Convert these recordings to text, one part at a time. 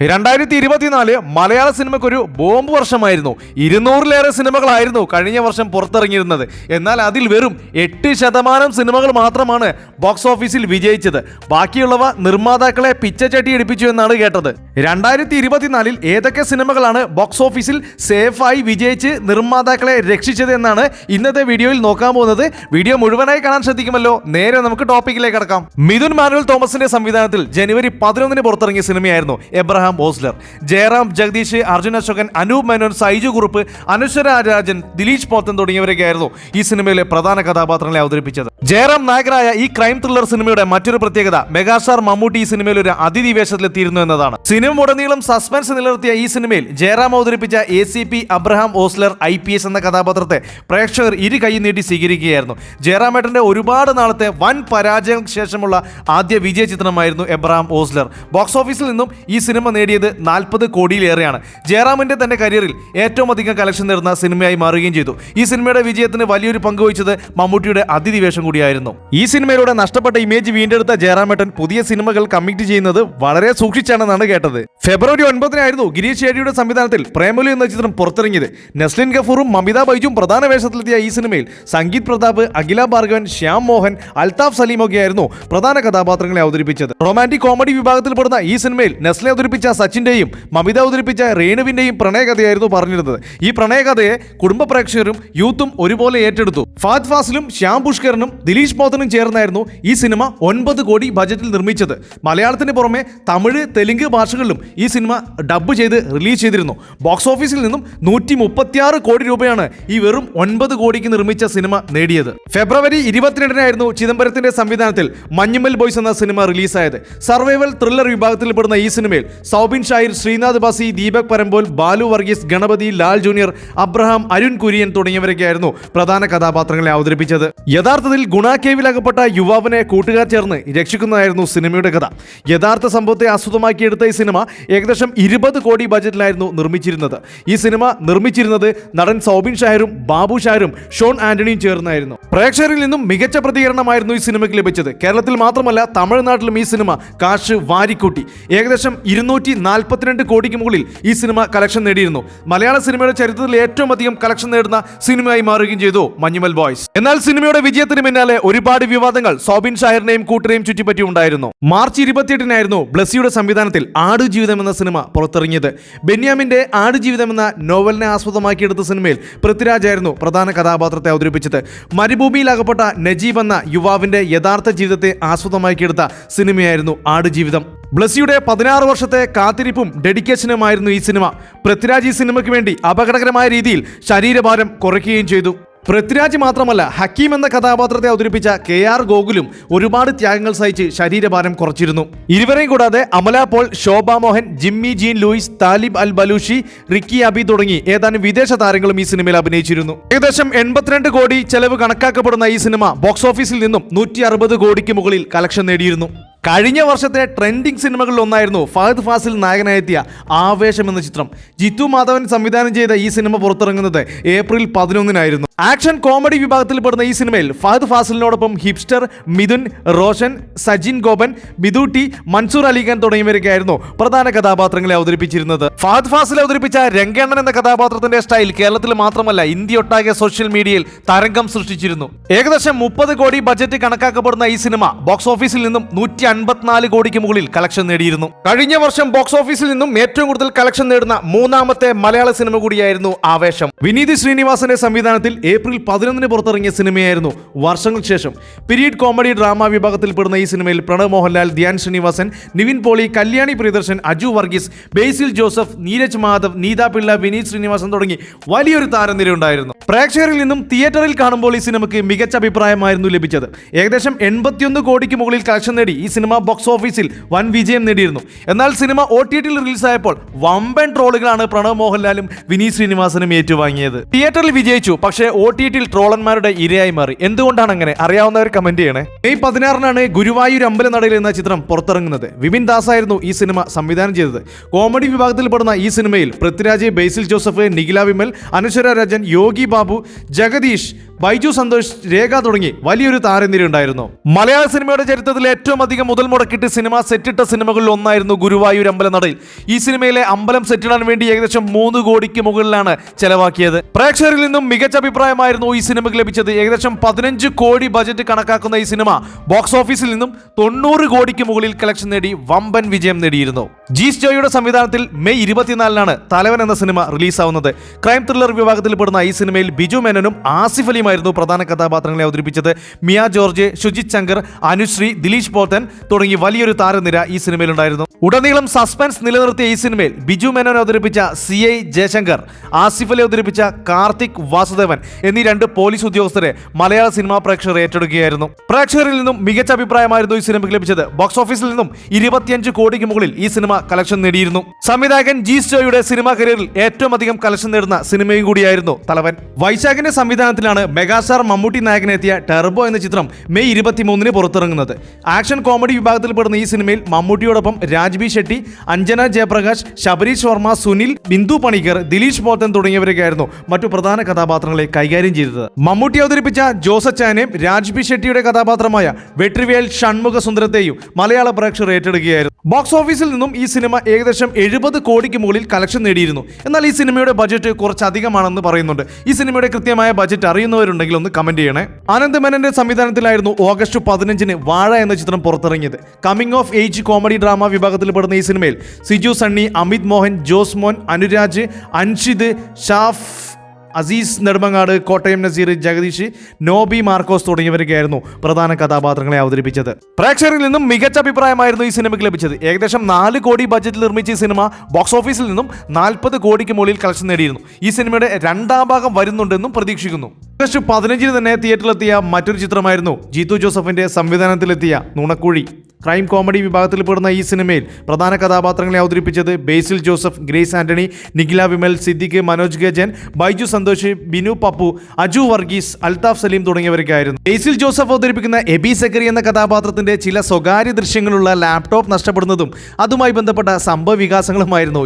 രണ്ടായിരത്തി ഇരുപത്തിനാല് മലയാള സിനിമയ്ക്ക് ഒരു ബോംബ് വർഷമായിരുന്നു. ഇരുന്നൂറിലേറെ സിനിമകളായിരുന്നു കഴിഞ്ഞ വർഷം പുറത്തിറങ്ങിയിരുന്നത്. എന്നാൽ അതിൽ വെറും എട്ട് ശതമാനം സിനിമകൾ മാത്രമാണ് ബോക്സ് ഓഫീസിൽ വിജയിച്ചത്. ബാക്കിയുള്ളവ നിർമ്മാതാക്കളെ പിച്ചച്ചട്ടി എടുപ്പിച്ചു എന്നാണ് കേട്ടത്. രണ്ടായിരത്തി ഇരുപത്തിനാലിൽ ഏതൊക്കെ സിനിമകളാണ് ബോക്സ് ഓഫീസിൽ സേഫായി വിജയിച്ച് നിർമ്മാതാക്കളെ രക്ഷിച്ചത് എന്നാണ് ഇന്നത്തെ വീഡിയോയിൽ നോക്കാൻ പോകുന്നത്. വീഡിയോ മുഴുവനായി കാണാൻ ശ്രദ്ധിക്കുമല്ലോ. നേരെ നമുക്ക് ടോപ്പിക്കിലേക്ക് കടക്കാം. മിഥുൻ മാനുവൽ തോമസിന്റെ സംവിധാനത്തിൽ ജനുവരി പതിനൊന്നിന് പുറത്തിറങ്ങിയ സിനിമയായിരുന്നു എബ്രഹാം ഓസ്ലർ. ജയറാം ജഗദീഷ് അർജുൻ അശോകൻ അനൂപ് മേനോൻ സൈജു കുറുപ്പ് അനുശ്വര രാജൻ ദിലീഷ് പോത്തൻ തുടങ്ങിയവരൊക്കെയായിരുന്നു ഈ സിനിമയിലെ പ്രധാന കഥാപാത്രങ്ങളെ അവതരിപ്പിച്ചത്. ജയറാം നായകനായ ഈ ക്രൈം ത്രില്ലർ സിനിമയുടെ മറ്റൊരു പ്രത്യേകത മെഗാസ്റ്റാർ മമ്മൂട്ടി ഈ സിനിമയിൽ ഒരു അതിഥി വേഷത്തിലെത്തിയിരുന്നു എന്നതാണ്. സിനിമ ഉടനീളം സസ്പെൻസ് നിലനിർത്തിയ ഈ സിനിമയിൽ ജയറാം അവതരിപ്പിച്ച A C P Abraham Ozler I P S എന്ന കഥാപാത്രത്തെ പ്രേക്ഷകർ ഇരു കൈ നീട്ടി സ്വീകരിക്കുകയായിരുന്നു. ജയറാമേട്ടന്റെ ഒരുപാട് നാളത്തെ വൻ പരാജയങ്ങൾക്ക് ശേഷമുള്ള ആദ്യ വിജയ ചിത്രമായിരുന്നു എബ്രഹാം ഓസ്ലർ. ബോക്സ് ഓഫീസിൽ നിന്നും ഈ സിനിമ നേടിയത് നാൽപ്പത് കോടിയിലേറെയാണ്. ജയറാമിന്റെ തന്റെ കരിയറിൽ ഏറ്റവും അധികം കളക്ഷൻ നേടുന്ന സിനിമയായി മാറുകയും ചെയ്തു. ഈ സിനിമയുടെ വിജയത്തിന് വലിയൊരു പങ്ക് വഹിച്ചത് മമ്മൂട്ടിയുടെ അതിഥിവേഷം കൂടിയായിരുന്നു. ഈ സിനിമയിലൂടെ നഷ്ടപ്പെട്ട ഇമേജ് വീണ്ടെടുത്ത ജയറാമേട്ടൻ പുതിയ സിനിമകൾ കമ്മിറ്റ് ചെയ്യുന്നത് വളരെ സൂക്ഷിച്ചാണെന്നാണ് കേട്ടത്. ഫെബ്രുവരി ഒൻപതിനായിരുന്നു ഗിരീഷ് ഷേഡിയുടെ സംവിധാനത്തിൽ പ്രേമലു എന്ന ചിത്രം പുറത്തിറങ്ങിയത്. നസ്ലിൻ ഗഫൂറും മമിത ബൈജും പ്രധാന വേഷത്തിലെത്തിയ ഈ സിനിമയിൽ സംഗീത് പ്രതാപ് അഖില ഭാർഗവൻ ശ്യാം മോഹൻ അൽതാഫ് സലീമൊക്കെയായിരുന്നു പ്രധാന കഥാപാത്രങ്ങളെ അവതരിപ്പിച്ചത്. റൊമാന്റിക് കോമഡി വിഭാഗത്തിൽപ്പെടുന്ന ഈ സിനിമയിൽ നെസ്ലെ അവതരിപ്പിച്ച സച്ചിന്റെയും മമിത അവതരിപ്പിച്ച രേണുവിന്റെയും പ്രണയകഥയായിരുന്നു പറഞ്ഞിരുന്നത്. ഈ പ്രണയകഥയെ കുടുംബ പ്രേക്ഷകരും യൂത്തും ഒരുപോലെ ഏറ്റെടുത്തു. ഫാദ് ഫാസിലും ശ്യാം പുഷ്കറിനും ദിലീഷ് പോത്തനും ചേർന്നായിരുന്നു ഈ സിനിമ ഒൻപത് കോടി ബജറ്റിൽ നിർമ്മിച്ചത്. മലയാളത്തിന് പുറമെ തമിഴ് തെലുങ്ക് ഭാഷകളിലും ഈ സിനിമ ഡബ്ബ് ചെയ്ത് റിലീസ് ചെയ്തിരുന്നു. ബോക്സ് ഓഫീസിൽ നിന്നും നൂറ്റി മുപ്പത്തിയാറ് കോടി രൂപയാണ് ഈ വെറും ഒൻപത് കോടിക്ക് നിർമ്മിച്ച സിനിമ നേടിയത്. ഫെബ്രുവരി ഇരുപത്തിരണ്ടിനായിരുന്നു ചിദംബരത്തിന്റെ സംവിധാനത്തിൽ മഞ്ഞുമൽ ബോയ്സ് എന്ന സിനിമ റിലീസായത്. സർവൈവൽ ത്രില്ലർ വിഭാഗത്തിൽപ്പെടുന്ന ഈ സിനിമയിൽ സൗബിൻ ഷാഹിർ ശ്രീനാഥ് ബാസി ദീപക് പരമ്പോൽ ബാലു വർഗീസ് ഗണപതി ലാൽ ജൂനിയർ അബ്രഹാം അരുൺ കുര്യൻ തുടങ്ങിയവരൊക്കെയായിരുന്നു പ്രധാന കഥാപാത്രങ്ങളെ അവതരിപ്പിച്ചത്. യഥാർത്ഥത്തിൽ ഗുണാക്കേവിലകപ്പെട്ട യുവാവിനെ കൂട്ടുകാർ ചേർന്ന് രക്ഷിക്കുന്നതായിരുന്നു സിനിമയുടെ കഥ. യഥാർത്ഥ സംഭവത്തെ ആസ്വദമാക്കിയെടുത്ത ഈ സിനിമ ഏകദേശം ഇരുപത് കോടി ബജറ്റിലായിരുന്നു നിർമ്മിച്ചിരുന്നത്. ഈ സിനിമ നിർമ്മിച്ചിരുന്നത് നടൻ സൗബിൻ ഷാഹിറും ബാബു ഷാഹിറും ഷോൺ ആന്റണിയും ചേർന്നായിരുന്നു. പ്രേക്ഷകരിൽ നിന്നും മികച്ച പ്രതികരണമായിരുന്നു ഈ സിനിമയ്ക്ക് ലഭിച്ചത്. കേരളത്തിൽ മാത്രമല്ല തമിഴ്നാട്ടിലും ഈ സിനിമ കാശ് വാരിക്കൂട്ടി. ഏകദേശം ഇരുന്നൂറ്റി നാൽപ്പത്തിരണ്ട് കോടിക്ക് മുകളിൽ ഈ സിനിമ കളക്ഷൻ നേടിയിരുന്നു. മലയാള സിനിമയുടെ ചരിത്രത്തിൽ ഏറ്റവും അധികം കളക്ഷൻ നേടുന്ന സിനിമയായി മാറുകയും ചെയ്തു മഞ്ഞുമൽ ബോയ്സ്. എന്നാൽ സിനിമയുടെ വിജയത്തിന് പിന്നാലെ ഒരുപാട് വിവാദങ്ങൾ സോബിൻ ഷാഹിറിനെയും കൂട്ടരെയും ചുറ്റിപ്പറ്റി ഉണ്ടായിരുന്നു. മാർച്ച് ഇരുപത്തിയെട്ടിനായിരുന്നു ബ്ലസ്സിയുടെ സംവിധാനത്തിൽ ആടുജീവിതം എന്ന സിനിമ പുറത്തിറങ്ങിയത്. ബെന്യാമിന്റെ ആടുജീവിതം എന്ന നോവലിനെ ആസ്പദമാക്കിയെടുത്ത സിനിമയിൽ പൃഥ്വിരാജായിരുന്നു പ്രധാന കഥാപാത്രത്തെ അവതരിപ്പിച്ചത്. മരുഭൂമിയിൽ അകപ്പെട്ട നജീബ് എന്ന യുവാവിന്റെ യഥാർത്ഥ ജീവിതത്തെ ആസ്പദമാക്കിയെടുത്ത സിനിമയായിരുന്നു ആടുജീവിതം ബ്ലസ്സിയുടെ പതിനാറ് വർഷത്തെ കാത്തിരിപ്പും ഡെഡിക്കേഷനുമായിരുന്നു ഈ സിനിമ. പൃഥ്വിരാജ് ഈ സിനിമയ്ക്ക് വേണ്ടി അപകടകരമായ രീതിയിൽ ശരീരഭാരം കുറയ്ക്കുകയും ചെയ്തു. പൃഥ്വിരാജ് മാത്രമല്ല ഹക്കീം എന്ന കഥാപാത്രത്തെ അവതരിപ്പിച്ച കെ ആർ ഗോകുലും ഒരുപാട് ത്യാഗങ്ങൾ സഹിച്ച് ശരീരഭാരം കുറച്ചിരുന്നു. ഇരുവരെയും കൂടാതെ Amala Paul Shobha Mohan Jimmy Jean Louis Talib Al Balushi Ricky Abi തുടങ്ങി ഏതാനും വിദേശ താരങ്ങളും ഈ സിനിമയിൽ അഭിനയിച്ചിരുന്നു. ഏകദേശം എൺപത്തിരണ്ട് കോടി ചെലവ് കണക്കാക്കപ്പെടുന്ന ഈ സിനിമ ബോക്സ് ഓഫീസിൽ നിന്നും നൂറ്റി കോടിക്ക് മുകളിൽ കളക്ഷൻ നേടിയിരുന്നു. കഴിഞ്ഞ വർഷത്തെ ട്രെൻഡിങ് സിനിമകളിൽ ഒന്നായിരുന്നു ഫഹദ് ഫാസിൽ നായകനായെത്തിയ ആവേശം എന്ന ചിത്രം. ജിത്തു മാധവൻ സംവിധാനം ചെയ്ത ഈ സിനിമ പുറത്തിറങ്ങുന്നത് ഏപ്രിൽ പതിനൊന്നിനായിരുന്നു. ആക്ഷൻ കോമഡി വിഭാഗത്തിൽ പെടുന്ന ഈ സിനിമയിൽ ഫഹദ് ഫാസിലിനോടൊപ്പം ഹിപ്സ്റ്റർ മിഥുൻ റോഷൻ സജിൻ ഗോപൻ ബിദുട്ടി മൻസൂർ അലിഖാൻ തുടങ്ങിയവരൊക്കെയായിരുന്നു പ്രധാന കഥാപാത്രങ്ങളെ അവതരിപ്പിച്ചിരുന്നത്. ഫഹദ് ഫാസിൽ അവതരിപ്പിച്ച രംഗണ്ണൻ എന്ന കഥാപാത്രത്തിന്റെ സ്റ്റൈൽ കേരളത്തിൽ മാത്രമല്ല ഇന്ത്യ ഒട്ടാകെ സോഷ്യൽ മീഡിയയിൽ തരംഗം സൃഷ്ടിച്ചിരുന്നു. ഏകദേശം മുപ്പത് കോടി ബജറ്റ് കണക്കാക്കപ്പെടുന്ന ഈ സിനിമ ബോക്സ് ഓഫീസിൽ നിന്നും നൂറ്റി അൻപത്തിനാല് കോടിക്ക് മുകളിൽ കളക്ഷൻ നേടിയിരുന്നു. കഴിഞ്ഞ വർഷം ബോക്സ് ഓഫീസിൽ നിന്നും ഏറ്റവും കൂടുതൽ കളക്ഷൻ നേടുന്ന മൂന്നാമത്തെ മലയാള സിനിമ കൂടിയായിരുന്നു ആവേശം. വിനീത് ശ്രീനിവാസന്റെ സംവിധാനത്തിൽ ഏപ്രിൽ പതിനൊന്നിന് പുറത്തിറങ്ങിയ സിനിമയായിരുന്നു വർഷങ്ങൾക്ക് ശേഷം. പീരീഡ് കോമഡി ഡ്രാമ വിഭാഗത്തിൽപ്പെടുന്ന ഈ സിനിമയിൽ പ്രണവ് മോഹൻലാൽ ധ്യാൻ ശ്രീനിവാസൻ നിവിൻ പോളി കല്യാണി പ്രിയദർശൻ അജു വർഗീസ് ബേസിൽ ജോസഫ് നീരജ് മാധവ് നീത പിള്ള വിനീത് ശ്രീനിവാസൻ തുടങ്ങി വലിയൊരു താരനിരയുണ്ടായിരുന്നു. പ്രേക്ഷകരിൽ നിന്നും തിയേറ്ററിൽ കാണുമ്പോൾ ഈ സിനിമയ്ക്ക് മികച്ച അഭിപ്രായമായിരുന്നു ലഭിച്ചത്. ഏകദേശം എൺപത്തിയൊന്ന് കോടിക്ക് മുകളിൽ കളക്ഷൻ നേടി ഈ സിനിമ ബോക്സ് ഓഫീസിൽ വൻ വിജയം നേടിയിരുന്നു. എന്നാൽ സിനിമ ഒ ടി ടിയിൽ റിലീസായപ്പോൾ വമ്പൻ ട്രോളുകളാണ് പ്രണവ് മോഹൻലാലും വിനീത് ശ്രീനിവാസനും ഏറ്റുവാങ്ങിയത്. തിയേറ്ററിൽ വിജയിച്ചു പക്ഷേ ഒ ടി ടിയിൽ ട്രോളന്മാരുടെ ഇരയായി മാറി. എന്തുകൊണ്ടാണ് അങ്ങനെ? അറിയാവുന്നവർ കമന്റ് ചെയ്യണേ. മെയ് പതിനാറിനാണ് ഗുരുവായൂർ അമ്പലനടയിൽ എന്ന ചിത്രം പുറത്തിറങ്ങുന്നത്. വിപിൻ ദാസ് ആയിരുന്നു ഈ സിനിമ സംവിധാനം ചെയ്തത്. കോമഡി വിഭാഗത്തിൽ പെടുന്ന ഈ സിനിമയിൽ പൃഥ്വിരാജ് ബേസിൽ ജോസഫ് നിഖില വിമൽ അനശ്വര രാജൻ യോഗി ബാബു ജഗദീഷ് ബൈജു സന്തോഷ് രേഖ തുടങ്ങി വലിയൊരു താരനിര ഉണ്ടായിരുന്നു. മലയാള സിനിമയുടെ ചരിത്രത്തിൽ ഏറ്റവും അധികം മുതൽ മുടക്കിട്ട് സിനിമ സെറ്റിട്ട സിനിമകളിൽ ഒന്നായിരുന്നു ഗുരുവായൂർ അമ്പലനടയിൽ. ഈ സിനിമയിലെ അമ്പലം സെറ്റിടാൻ വേണ്ടി ഏകദേശം മൂന്ന് കോടിക്ക് മുകളിലാണ് ചെലവാക്കിയത്. പ്രേക്ഷകരിൽ നിന്നും മികച്ച അഭിപ്രായമായിരുന്നു ഈ സിനിമയ്ക്ക് ലഭിച്ചത്. ഏകദേശം പതിനഞ്ച് കോടി ബജറ്റ് കണക്കാക്കുന്ന ഈ സിനിമ ബോക്സ് ഓഫീസിൽ നിന്നും തൊണ്ണൂറ് കോടിക്ക് മുകളിൽ കളക്ഷൻ നേടി വമ്പൻ വിജയം നേടിയിരുന്നു. ജി സ്റ്റോയുടെ സംവിധാനത്തിൽ മെയ് ഇരുപത്തിനാലിനാണ് തലവൻ എന്ന സിനിമ റിലീസാവുന്നത് ക്രൈം ത്രില്ലർ വിഭാഗത്തിൽ പെടുന്ന ഈ സിനിമയിൽ ബിജു മേനനും ആസിഫ് അലിയുമായിരുന്നു പ്രധാന കഥാപാത്രങ്ങളെ അവതരിപ്പിച്ചത്. മിയ ജോർജ് ശുചിത് ശങ്കർ അനുശ്രീ ദിലീഷ് പോത്തൻ തുടങ്ങി വലിയൊരു താരനിര ഈ സിനിമയിലുണ്ടായിരുന്നു. ഉടനീളം സസ്പെൻസ് നിലനിർത്തിയ ഈ സിനിമയിൽ ബിജു മേനോൻ അവതരിപ്പിച്ച സി ഐ ജയശങ്കർ ആസിഫ് അലി അവതരിപ്പിച്ച കാർത്തിക് വാസുദേവൻ എന്നീ രണ്ട് പോലീസ് ഉദ്യോഗസ്ഥരെ മലയാള സിനിമാ പ്രേക്ഷകർ ഏറ്റെടുക്കുകയായിരുന്നു. പ്രേക്ഷകരിൽ നിന്നും മികച്ച അഭിപ്രായമായിരുന്നു ഈ സിനിമയ്ക്ക് ലഭിച്ചത്. ബോക്സ് ഓഫീസിൽ നിന്നും ഇരുപത്തിയഞ്ച് കോടിക്ക് മുകളിൽ ഈ സിനിമ കളക്ഷൻ നേടിയിരുന്നു. സംവിധായകൻ ജി സ്റ്റോയുടെ സിനിമാ കരിയറിൽ ഏറ്റവും അധികം കളക്ഷൻ നേടുന്ന സിനിമയും കൂടിയായിരുന്നു തലവൻ. വൈശാഖിന്റെ സംവിധാനത്തിലാണ് മെഗാസ്റ്റാർ മമ്മൂട്ടി നായകനെത്തിയ ടെർബോ എന്ന ചിത്രം മെയ് ഇരുപത്തിമൂന്നിന് പുറത്തിറങ്ങുന്നത്. ആക്ഷൻ കോമഡി വിഭാഗത്തിൽ പെടുന്ന ഈ സിനിമയിൽ മമ്മൂട്ടിയോടൊപ്പം രാജ്ബി ഷെട്ടി അഞ്ജന ജയപ്രകാശ് ശബരീഷ് വർമ്മ സുനിൽ ബിന്ദു പണിക്കർ ദിലീഷ് പോത്തൻ തുടങ്ങിയവരൊക്കെയായിരുന്നു മറ്റു പ്രധാന കഥാപാത്രങ്ങളെ കൈകാര്യം ചെയ്തത്. മമ്മൂട്ടി അവതരിപ്പിച്ച ജോസച്ചാനെയും രാജ്ബി ഷെട്ടിയുടെ കഥാപാത്രമായ വെട്രിവേൽ ഷൺമുഖ സുന്ദരത്തെയും മലയാള പ്രേക്ഷകർ ഏറ്റെടുക്കുകയായിരുന്നു. ബോക്സ് ഓഫീസിൽ നിന്നും ഈ സിനിമ ഏകദേശം എഴുപത് കോടിക്ക് മുകളിൽ കളക്ഷൻ നേടിയിരുന്നു. എന്നാൽ ഈ സിനിമയുടെ ബജറ്റ് കുറച്ചധികമാണെന്ന് പറയുന്നുണ്ട്. ഈ സിനിമയുടെ കൃത്യമായ ബജറ്റ് അറിയുന്നവരുണ്ടെങ്കിൽ ഒന്ന് കമന്റ് ചെയ്യണേ. ആനന്ദ് മേനന്റെ സംവിധാനത്തിലായിരുന്നു ഓഗസ്റ്റ് പതിനഞ്ചിന് വാഴ എന്ന ചിത്രം പുറത്തിറങ്ങിയത്. Coming of age comedy drama വിഭാഗത്തിൽ പെടുന്ന ഈ സിനിമയിൽ സിജു സണ്ണി അമിത് മോഹൻ ജോസ് മോൻ അനുരാജ് അൻഷിദ് ഷാഫ് അസീസ് നെടുമങ്ങാട് കോട്ടയം നസീർ ജഗദീഷ് നോബി മാർക്കോസ് തുടങ്ങിയവരൊക്കെയായിരുന്നു പ്രധാന കഥാപാത്രങ്ങളെ അവതരിപ്പിച്ചത്. പ്രേക്ഷകരിൽ നിന്നും മികച്ച അഭിപ്രായമായിരുന്നു ഈ സിനിമയ്ക്ക് ലഭിച്ചത്. ഏകദേശം നാല് കോടി ബജറ്റിൽ നിർമ്മിച്ച ഈ സിനിമ ബോക്സ് ഓഫീസിൽ നിന്നും നാൽപ്പത് കോടിക്ക് മുകളിൽ കളക്ഷൻ നേടിയിരുന്നു. ഈ സിനിമയുടെ രണ്ടാം ഭാഗം വരുന്നുണ്ടെന്നും പ്രതീക്ഷിക്കുന്നു. ഓഗസ്റ്റ് പതിനഞ്ചിന് തന്നെ തിയേറ്ററിലെത്തിയ മറ്റൊരു ചിത്രമായിരുന്നു ജീതു ജോസഫിന്റെ സംവിധാനത്തിലെത്തിയ നുണക്കുഴി. ക്രൈം കോമഡി വിഭാഗത്തിൽപ്പെടുന്ന ഈ സിനിമയിൽ പ്രധാന കഥാപാത്രങ്ങളെ അവതരിപ്പിച്ചത് ബേസിൽ ജോസഫ് ഗ്രേസ് ആന്റണി നിഖില വിമൽ സിദ്ദിഖ് മനോജ് ഗജൻ ബൈജു സന്തോഷ് ബിനു പപ്പു അജു വർഗീസ് അൽതാഫ് സലീം തുടങ്ങിയവർക്കായിരുന്നു ബേസിൽ ജോസഫ് അവതരിപ്പിക്കുന്ന എബി സക്കറി എന്ന കഥാപാത്രത്തിന്റെ ചില സ്വകാര്യ ദൃശ്യങ്ങളുള്ള ലാപ്ടോപ്പ് നഷ്ടപ്പെടുന്നതും അതുമായി ബന്ധപ്പെട്ട സംഭവ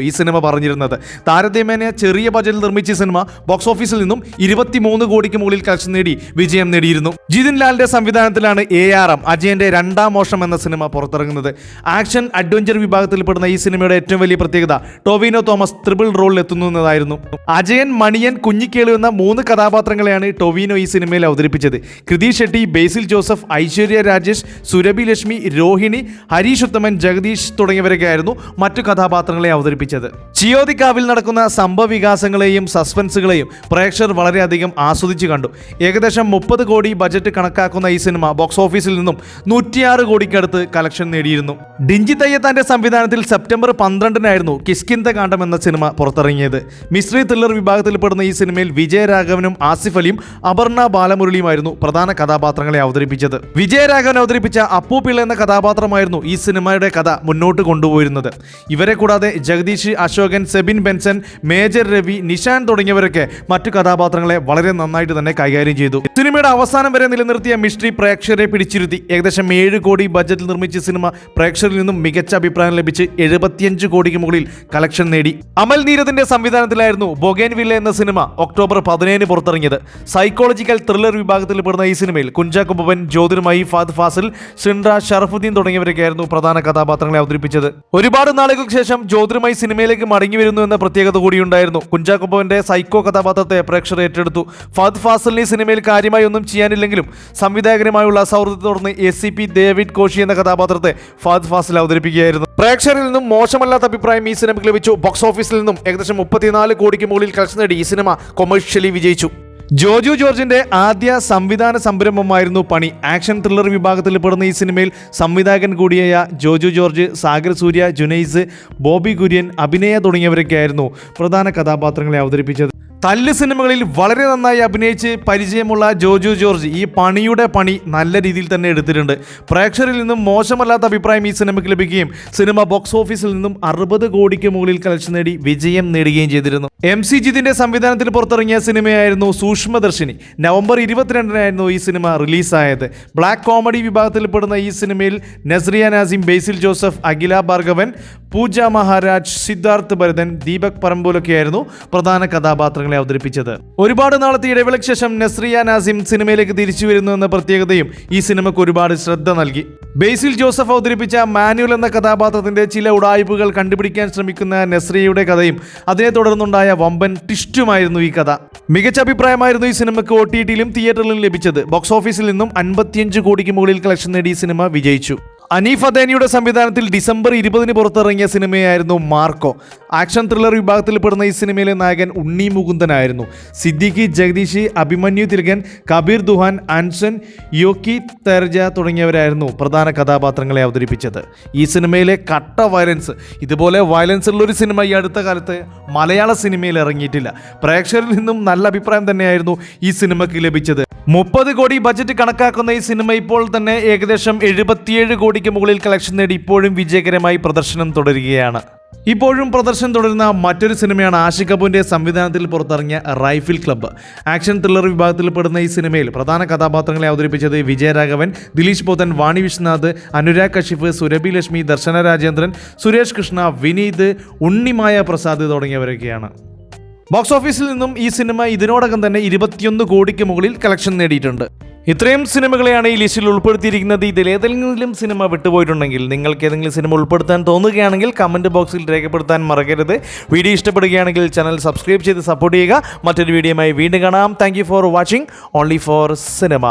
ഈ സിനിമ പറഞ്ഞിരുന്നത്. താരതമ്യേന ചെറിയ ബജറ്റിൽ നിർമ്മിച്ച സിനിമ ബോക്സ് ഓഫീസിൽ നിന്നും ഇരുപത്തിമൂന്ന് കോടിക്ക് മുകളിൽ കളക്ഷൻ നേടി വിജയം നേടിയിരുന്നു. ജിതിൻ ലാലിന്റെ സംവിധാനത്തിലാണ് എ ആർ എം അജയന്റെ രണ്ടാം മോഷം എന്ന സിനിമ പുറത്തിറങ്ങുന്നത്. ആക്ഷൻ അഡ്വഞ്ചർ വിഭാഗത്തിൽപ്പെടുന്ന ഈ സിനിമയുടെ ഏറ്റവും വലിയ പ്രത്യേകത ടോവിനോ തോമസ് ത്രിബിൾ റോളിൽ എത്തുന്നു എന്നതായിരുന്നു അജയൻ മണിയൻ കുഞ്ഞിക്കേളു എന്ന മൂന്ന് കഥാപാത്രങ്ങളെയാണ് ടൊവിനോ ഈ സിനിമയിൽ അവതരിപ്പിച്ചത്. കൃതി ഷെട്ടി ബേസിൽ ജോസഫ് ഐശ്വര്യ രാജേഷ് സുരഭി ലക്ഷ്മി രോഹിണി ഹരീഷ് ഉത്തമൻ ജഗദീഷ് തുടങ്ങിയവരൊക്കെയായിരുന്നു മറ്റു കഥാപാത്രങ്ങളെ അവതരിപ്പിച്ചത്. ചിയോതിക്കാവിൽ നടക്കുന്ന സംഭവ വികാസങ്ങളെയും സസ്പെൻസുകളെയും പ്രേക്ഷകർ വളരെയധികം ആസ്വദിച്ചു കണ്ടു. ഏകദേശം മുപ്പത് കോടി ബജറ്റ് കണക്കാക്കുന്ന ഈ സിനിമ ബോക്സ് ഓഫീസിൽ നിന്നും നൂറ്റിയാറ് കോടിക്കടുത്ത് കളക്ഷൻ നേടിയിരുന്നു. ഡിഞ്ചി തയ്യത്താന്റെ സംവിധാനത്തിൽ സെപ്റ്റംബർ പന്ത്രണ്ടിനായിരുന്നു കിസ്കിന്ത കാണ്ടം എന്ന സിനിമ പുറത്തിറങ്ങിയത്. മിസ്ട്രി ത്രില്ലർ വിഭാഗത്തിൽപ്പെടുന്ന ഈ സിനിമയിൽ വിജയരാഘവനും ആസിഫ് അലിയും അപർണ ബാലമുരളിയുമായിരുന്നു പ്രധാന കഥാപാത്രങ്ങളെ അവതരിപ്പിച്ചത്. വിജയരാഘവൻ അവതരിപ്പിച്ച അപ്പു പിള്ള എന്ന കഥാപാത്രമായിരുന്നു ഈ സിനിമയുടെ കഥ മുന്നോട്ട് കൊണ്ടുപോയിരുന്നത്. ഇവരെ കൂടാതെ ജഗദീഷ് അശോകൻ സെബിൻ ബെൻസൻ മേജർ രവി നിഷാൻ തുടങ്ങിയവരൊക്കെ മറ്റു കഥാപാത്രങ്ങളെ വളരെ നന്നായിട്ട് തന്നെ കൈകാര്യം ചെയ്തു. സിനിമയുടെ അവസാനം വരെ നിലനിർത്തിയ മിസ്റ്ററി പ്രേക്ഷകരെ പിടിച്ചിരുത്തി. ഏകദേശം ഏഴ് കോടി ബജറ്റിൽ നിർമ്മിച്ച സിനിമ പ്രേക്ഷകരിൽ നിന്നും മികച്ച അഭിപ്രായം ലഭിച്ച് എഴുപത്തിയഞ്ച് കോടിക്ക് മുകളിൽ കളക്ഷൻ നേടി. അമൽ നീരദിന്റെ സംവിധാനത്തിലായിരുന്നു ബൊഗേൻ വില്ല എന്ന സിനിമ ഒക്ടോബർ പതിനേഴിന് പുറത്തിറങ്ങിയത്. സൈക്കോളജിക്കൽ ത്രില്ലർ വിഭാഗത്തിൽ പെടുന്ന ഈ സിനിമയിൽ കുഞ്ചാക്കോ ബോബൻ ജ്യോതിർമയി ഫാദ് ഫാസിൽ സിൻഡ്ര ഷറഫുദ്ദീൻ തുടങ്ങിയവരൊക്കെയായിരുന്നു പ്രധാന കഥാപാത്രങ്ങളെ അവതരിപ്പിച്ചത്. ഒരുപാട് നാളുകൾക്ക് ശേഷം ജ്യോതിർമായി സിനിമയിലേക്ക് മടങ്ങി വരുന്നു എന്ന പ്രത്യേകത കൂടിയുണ്ടായിരുന്നു. കുഞ്ചാക്കോ സൈക്കോ കഥാപാത്രത്തെ പ്രേക്ഷകർ ഏറ്റെടുത്തു. ഫാദ് ഫാസിലിന് ഈ സിനിമയിൽ കാര്യമായി ഒന്നും ചെയ്യാനില്ലെങ്കിലും സംവിധായകനുമായുള്ള സൗഹൃദത്തെ തുടർന്ന് S C P David Koshy എന്ന കഥാപാത്രത്തെ ഫാദ് ഫാസിൽ അവതരിപ്പിക്കുകയായിരുന്നു. പ്രേക്ഷകരിൽ നിന്നും മോശമല്ലാത്ത അഭിപ്രായം ഈ സിനിമയ്ക്ക് ലഭിച്ചു. ബോക്സ് ഓഫീസിൽ നിന്നും ഏകദേശം മുപ്പത്തിനാല് കോടിക്ക് മുകളിൽ കളക്ഷൻ നേടി ഈ സിനിമ കൊമേഴ്ഷ്യലി വിജയിച്ചു. ജോജു ജോർജിന്റെ ആദ്യ സംവിധാന സംരംഭമായിരുന്നു പണി. ആക്ഷൻ ത്രില്ലർ വിഭാഗത്തിൽ പെടുന്ന ഈ സിനിമയിൽ സംവിധായകൻ കൂടിയായ ജോജു ജോർജ് സാഗർ സൂര്യ ജുനൈസ് ബോബി കുര്യൻ അഭിനയ തുടങ്ങിയവരൊക്കെയായിരുന്നു പ്രധാന കഥാപാത്രങ്ങളെ അവതരിപ്പിച്ചത്. തല്ല് സിനിമകളിൽ വളരെ നന്നായി അഭിനയിച്ച് പരിചയമുള്ള ജോജു ജോർജ് ഈ പണിയുടെ പണി നല്ല രീതിയിൽ തന്നെ എടുത്തിട്ടുണ്ട്. പ്രേക്ഷകരിൽ നിന്നും മോശമല്ലാത്ത അഭിപ്രായം ഈ സിനിമയ്ക്ക് ലഭിക്കുകയും സിനിമ ബോക്സ് ഓഫീസിൽ നിന്നും അറുപത് കോടിക്ക് മുകളിൽ കളക്ഷൻ നേടി വിജയം നേടുകയും ചെയ്തിരുന്നു. എം സി ജിതിന്റെ സംവിധാനത്തിൽ പുറത്തിറങ്ങിയ സിനിമയായിരുന്നു സൂക്ഷ്മദർശിനി. നവംബർ ഇരുപത്തിരണ്ടിനായിരുന്നു ഈ സിനിമ റിലീസായത്. ബ്ലാക്ക് കോമഡി വിഭാഗത്തിൽപ്പെടുന്ന ഈ സിനിമയിൽ നസ്രിയ നാസിം ബേസിൽ ജോസഫ് അഖില ഭാർഗവൻ പൂജ മഹാരാജ് സിദ്ധാർത്ഥ് ഭരതൻ ദീപക് പറമ്പൂലൊക്കെയായിരുന്നു പ്രധാന കഥാപാത്രങ്ങളെ കഥാപാത്രങ്ങളെ അവതരിപ്പിച്ചത്. ഒരുപാട് നാളത്തെ ഇടവേളയ്ക്ക് ശേഷം നസ്രിയ നാസിം സിനിമയിലേക്ക് തിരിച്ചു വരുന്നു എന്ന പ്രത്യേകതയും ഈ സിനിമയ്ക്ക് ഒരുപാട് ശ്രദ്ധ നൽകി. ബേസിൽ ജോസഫ് അവതരിപ്പിച്ച മാനുവൽ എന്ന കഥാപാത്രത്തിന്റെ ചില ഉടായ്പകൾ കണ്ടുപിടിക്കാൻ ശ്രമിക്കുന്ന നസ്രിയയുടെ കഥയും അതിനെ തുടർന്നുണ്ടായ വമ്പൻ ട്വിസ്റ്റുമായിരുന്നു ഈ കഥ. മികച്ച അഭിപ്രായമായിരുന്നു ഈ സിനിമയ്ക്ക് ഒ ടി ടിയിലും തിയേറ്ററിലും ലഭിച്ചത്. ബോക്സ് ഓഫീസിൽ നിന്നും അൻപത്തിയഞ്ച് കോടിക്ക് മുകളിൽ കളക്ഷൻ നേടി ഈ സിനിമ വിജയിച്ചു. അനീഫ് അദേനിയുടെ സംവിധാനത്തിൽ ഡിസംബർ ഇരുപതിന് പുറത്തിറങ്ങിയ സിനിമയായിരുന്നു മാർക്കോ. ആക്ഷൻ ത്രില്ലർ വിഭാഗത്തിൽ പെടുന്ന ഈ സിനിമയിലെ നായകൻ ഉണ്ണി മുകുന്ദനായിരുന്നു. സിദ്ദിഖി ജഗദീഷി അഭിമന്യു തിലകൻ കബീർ ദുഹാൻ അൻസൻ യോക്കി തെർജ തുടങ്ങിയവരായിരുന്നു പ്രധാന കഥാപാത്രങ്ങളെ അവതരിപ്പിച്ചത്. ഈ സിനിമയിലെ കട്ട വയലൻസ് ഇതുപോലെ വയലൻസ് ഉള്ളൊരു സിനിമ ഈ അടുത്ത കാലത്ത് മലയാള സിനിമയിൽ ഇറങ്ങിയിട്ടില്ല. പ്രേക്ഷകരിൽ നിന്നും നല്ല അഭിപ്രായം തന്നെയായിരുന്നു ഈ സിനിമയ്ക്ക് ലഭിച്ചത്. മുപ്പത് കോടി ബജറ്റ് കണക്കാക്കുന്ന ഈ സിനിമ ഇപ്പോൾ തന്നെ ഏകദേശം എഴുപത്തിയേഴ് കോടിക്ക് മുകളിൽ കളക്ഷൻ നേടി ഇപ്പോഴും വിജയകരമായി പ്രദർശനം തുടരുകയാണ്. ഇപ്പോഴും പ്രദർശനം തുടരുന്ന മറ്റൊരു സിനിമയാണ് ആഷിഖ് കപൂറിന്റെ സംവിധാനത്തിൽ പുറത്തിറങ്ങിയ റൈഫിൽ ക്ലബ്ബ്. ആക്ഷൻ ത്രില്ലർ വിഭാഗത്തിൽ പെടുന്ന ഈ സിനിമയിൽ പ്രധാന കഥാപാത്രങ്ങളെ അവതരിപ്പിച്ചത് വിജയരാഘവൻ ദിലീഷ് പോത്തൻ വാണി വിശ്വനാഥ് അനുരാഗ് കശിഫ് സുരഭി ലക്ഷ്മി ദർശന രാജേന്ദ്രൻ സുരേഷ് കൃഷ്ണ വിനീത് ഉണ്ണിമായ പ്രസാദ് തുടങ്ങിയവരൊക്കെയാണ്. ബോക്സ് ഓഫീസിൽ നിന്നും ഈ സിനിമ ഇതിനോടകം തന്നെ ഇരുപത്തിയൊന്ന് കോടിക്ക് മുകളിൽ കളക്ഷൻ നേടിയിട്ടുണ്ട്. ഇത്രയും സിനിമകളെയാണ് ഈ ലിസ്റ്റിൽ ഉൾപ്പെടുത്തിയിരിക്കുന്നത്. ഇതിൽ ഏതെങ്കിലും സിനിമ വിട്ടുപോയിട്ടുണ്ടെങ്കിൽ നിങ്ങൾക്ക് ഏതെങ്കിലും സിനിമ ഉൾപ്പെടുത്താൻ തോന്നുകയാണെങ്കിൽ കമന്റ് ബോക്സിൽ രേഖപ്പെടുത്താൻ മറക്കരുത്. വീഡിയോ ഇഷ്ടപ്പെടുകയാണെങ്കിൽ ചാനൽ സബ്സ്ക്രൈബ് ചെയ്ത് സപ്പോർട്ട് ചെയ്യുക. മറ്റൊരു വീഡിയോയുമായി വീണ്ടും കാണാം. Thank for watching only for cinema